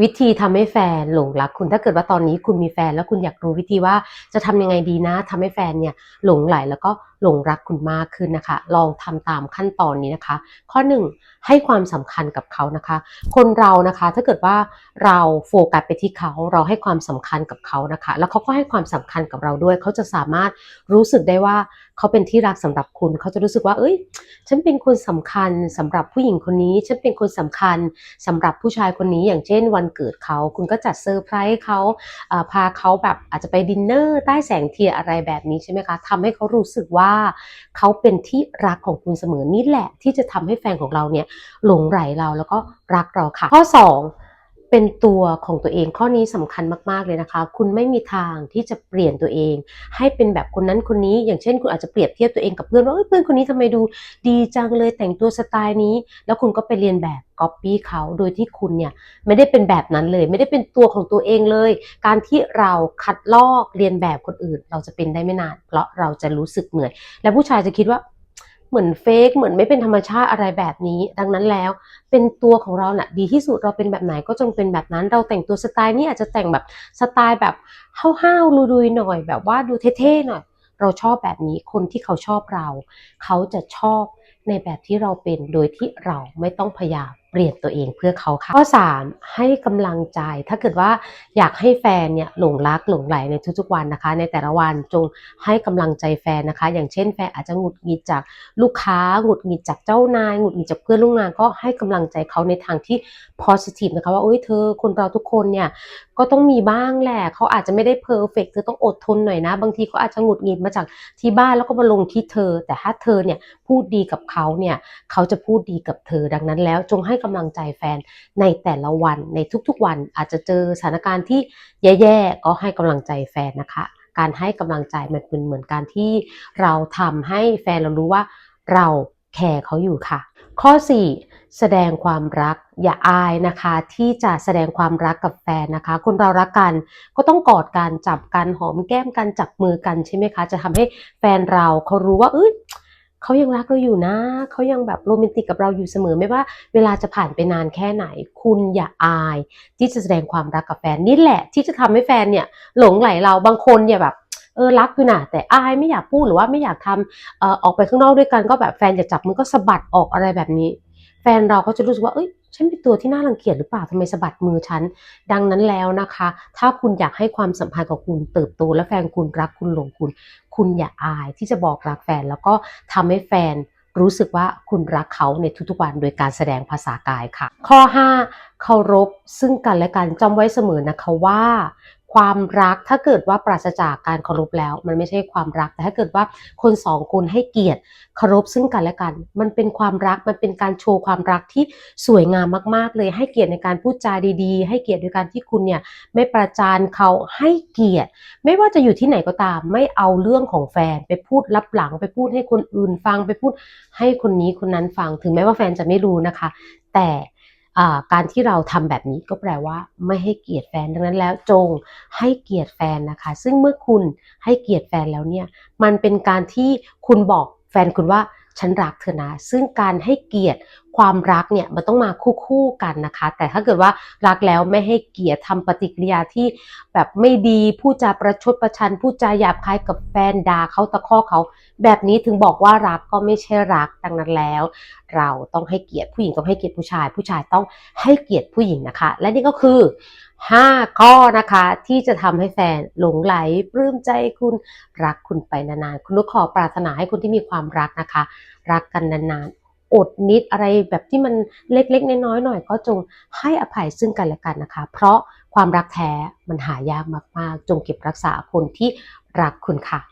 วิธีทำให้แฟนหลงรักคุณถ้าเกิดว่าตอนนี้คุณมีแฟนแล้วคุณอยากรู้วิธีว่าจะทำยังไงดีนะทำให้แฟนเนี่ยหลงไหลแล้วก็ หลงรักคุณมากขึ้นนะคะ ลองทำตามขั้นตอนนี้นะคะ ข้อหนึ่งให้ความสำคัญกับเขานะคะ คนเรานะคะถ้าเกิดว่าเราโฟกัสไปที่เขาเราให้ความสำคัญกับเขานะคะ แล้วเขาก็ให้ความสำคัญกับเราด้วย เขาจะสามารถรู้สึกได้ว่าเขาเป็นที่รักสำหรับคุณ เขาจะรู้สึกว่า เอ้ย ฉันเป็นคนสำคัญสำหรับผู้หญิงคนนี้ ฉันเป็นคนสำคัญสำหรับผู้ชายคนนี้ อย่างเช่น วันเกิดเขา คุณก็จัดเซอร์ไพรส์เขาพาเขาแบบอาจจะไปดินเนอร์ใต้แสงเทียนอะไรแบบนี้ใช่ไหมคะทำให้เขารู้สึกว่าเขาเป็นที่รักของคุณเสมอนี่แหละ ที่จะทำให้แฟนของเราเนี่ยหลงไหลเราแล้วก็รักเราค่ะ ข้อ 2 เป็นตัวของตัวเองข้อนี้สำคัญมากๆเลยนะคะ คุณไม่มีทางที่จะเปลี่ยนตัวเอง ให้เป็นแบบคนนั้นคนนี้ อย่างเช่น คุณอาจจะเปรียบเทียบตัวเองกับเพื่อนว่าเพื่อนคนนี้ทำไมดูดีจังเลยแต่งตัวสไตล์นี้ แล้วคุณก็ไปเรียนแบบก๊อปปี้เขาโดยที่คุณเนี่ยไม่ได้เป็นแบบนั้นเลย ไม่ได้เป็นตัวของตัวเองเลย การที่เราคัดลอกเรียนแบบคนอื่น เราจะเป็นได้ไม่นาน เพราะเราจะรู้สึกเหนื่อย และผู้ชายจะคิดว่า เหมือนเฟกเหมือนไม่เป็นธรรมชาติอะไรแบบนี้ ดังนั้นแล้ว เป็นตัวของเราน่ะดีที่สุดเราเป็นแบบไหนก็จงเป็นแบบนั้น เราแต่งตัวสไตล์นี้อาจจะแต่งแบบสไตล์แบบห้าวๆลุยๆหน่อย แบบว่าดูเท่ๆหน่อย เราชอบแบบนี้คนที่เขาชอบเรา เขาจะชอบในแบบที่เราเป็นโดยที่เราไม่ต้องพยายาม เปลี่ยนตัวเองเพื่อเขาค่ะ ข้อ 3 ให้กำลังใจ ถ้าเกิดว่าอยากให้แฟนเนี่ยหลงรักหลงไหลในทุกๆวันนะคะ ในแต่ละวันจงให้กำลังใจแฟนนะคะ อย่างเช่นแฟนอาจจะหงุดหงิดจากลูกค้าหงุดหงิดจากเจ้านายหงุดหงิดจากเพื่อนร่วมงานก็ให้กำลังใจเขาในทางที่ positive นะคะว่าโอ้ยเธอคนเราทุกคนเนี่ยก็ต้องมีบ้างแหละเขาอาจจะไม่ได้เพอร์เฟกเธอต้องอดทนหน่อยนะ บางทีเขาอาจจะหงุดหงิดมาจากที่บ้านแล้วก็มาลงที่เธอ แต่ถ้าเธอเนี่ยพูดดีกับเขาเนี่ยเขาจะพูดดีกับเธอดังนั้นแล้วจงให้กำลังใจแฟนในแต่ละวันในทุกๆวันอาจจะเจอสถานการณ์ที่แย่ๆก็ให้กำลังใจแฟนนะคะ การให้กำลังใจมันเป็นเหมือนการที่เราทำให้แฟนเรารู้ว่าเราแคร์เขาอยู่ค่ะ ข้อ 4 แสดงความรักอย่าอายนะคะ ที่จะแสดงความรักกับแฟนนะคะ คนเรารักกันก็ต้องกอดกันจับกันหอมแก้มกันจับมือกันใช่ไหมคะ จะทำให้แฟนเราเขารู้ว่าเอ้ย เขายังรักเราอยู่นะ เขายังแบบโรแมนติกกับเราอยู่เสมอ ไม่ว่าเวลาจะผ่านไปนานแค่ไหน คุณอย่าอาย ที่จะแสดงความรักกับแฟนนี่แหละ ที่จะทำให้แฟนเนี่ย หลงไหลเราบางคนเนี่ยแบบเออรักอยู่นะแต่อายไม่อยากพูดหรือว่าไม่อยากทำออออกไปข้างนอกด้วยกันก็แบบแฟนจะจับมือก็สะบัดออกอะไรแบบนี้ แฟนเราก็จะรู้สึกว่า เอ้ย ฉันเป็นตัวที่น่ารังเกียจหรือเปล่าทำไมสะบัดมือฉัน ดังนั้นแล้วนะคะ ถ้าคุณอยากให้ความสัมพันธ์ของคุณเติบโตและแฟนคุณรักคุณหลงคุณ คุณอย่าอายที่จะบอกรักแฟนแล้วก็ทำให้แฟนรู้สึกว่าคุณรักเขาในทุกๆวันโดยการแสดงภาษากายค่ะ ข้อ 5 เคารพซึ่งกันและกันจำไว้เสมอนะคะว่า ความรักถ้าเกิดว่าปราศจากการเคารพแล้ว มันไม่ใช่ความรัก แต่ถ้าเกิดว่าคนสองคนให้เกียรติเคารพซึ่งกันและกัน มันเป็นความรักมันเป็นการโชว์ความรักที่สวยงามมาก ๆ เลย ให้เกียรติในการพูดจาดีๆ ให้เกียรติโดยการที่คุณเนี่ยไม่ประจานเขาให้เกียรติ ไม่ว่าจะอยู่ที่ไหนก็ตาม ไม่เอาเรื่องของแฟนไปพูดลับหลัง ไปพูดให้คนอื่นฟังไปพูดให้คนนี้คนนั้นฟัง ถึงแม้ว่าแฟนจะไม่รู้นะคะ แต่ การที่เราทำแบบนี้ก็แปลว่า ไม่ให้เกียรติแฟนดังนั้นแล้วจงให้เกียรติแฟนนะคะ ซึ่งเมื่อคุณให้เกียรติแฟนแล้วเนี่ยมันเป็นการที่คุณบอกแฟนคุณว่าฉันรักเธอนะ ซึ่งการให้เกียรติความรักเนี่ยมันต้องมาคู่คู่ๆกันนะคะ แต่ถ้าเกิดว่ารักแล้วไม่ให้เกียรติทำปฏิกิริยาที่แบบไม่ดีพูดจาประชดประชันพูดจาหยาบคายกับแฟนด่าเขาตะคอกเขา แบบนี้ถึงบอกว่ารักก็ไม่ใช่รักดังนั้นแล้ว เราต้องให้เกียรติผู้หญิงต้องให้เกียรติผู้ชาย ผู้ชายต้องให้เกียรติผู้หญิงนะคะ และนี่ก็คือ 5 ข้อนะคะที่จะทำให้แฟนหลงไหลปลื้มใจคุณรักคุณไปนานๆคุณนุกขอปรารถนาให้คนที่มีความรักนะคะ รักกันนานๆ อดนิดอะไรแบบที่มันเล็กๆ น้อยๆหน่อย ก็จงให้อภัยซึ่งกันและกันนะคะ เพราะความรักแท้มันหายากมากๆ จงเก็บรักษาคนที่รักคุณค่ะ